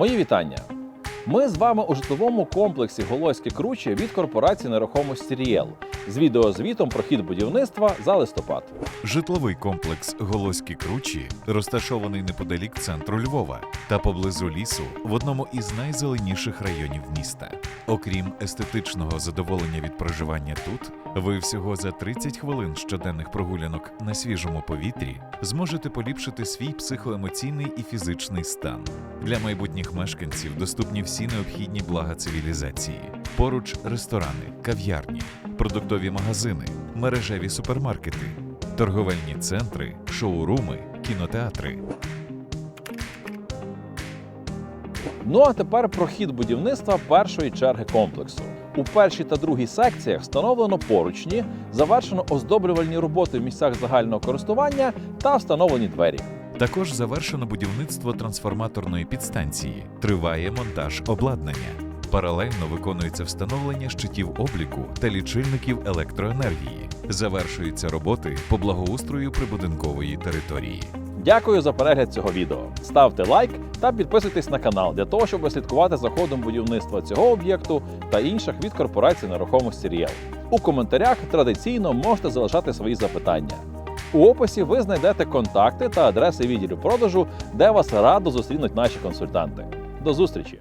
Мої вітання. Ми з вами у житловому комплексі Голоське Круче від корпорації нерухомості Ріел з відеозвітом про хід будівництва за листопад. Житловий комплекс Голоскі Кручі розташований неподалік центру Львова та поблизу лісу в одному із найзеленіших районів міста. Окрім естетичного задоволення від проживання тут, ви всього за 30 хвилин щоденних прогулянок на свіжому повітрі зможете поліпшити свій психоемоційний і фізичний стан. Для майбутніх мешканців доступні всі необхідні блага цивілізації. Поруч ресторани, кав'ярні, продуктові магазини, мережеві супермаркети, торговельні центри, шоуруми, кінотеатри. Ну а тепер про хід будівництва першої черги комплексу. У першій та другій секціях встановлено поручні, завершено оздоблювальні роботи в місцях загального користування та встановлені двері. Також завершено будівництво трансформаторної підстанції. Триває монтаж обладнання. Паралельно виконується встановлення щитів обліку та лічильників електроенергії. Завершуються роботи по благоустрою прибудинкової території. Дякую за перегляд цього відео. Ставте лайк та підписуйтесь на канал для того, щоб слідкувати за ходом будівництва цього об'єкту та інших від корпорації нерухомості Ріел. У коментарях традиційно можете залишати свої запитання. У описі ви знайдете контакти та адреси відділів продажу, де вас радо зустрінуть наші консультанти. До зустрічі!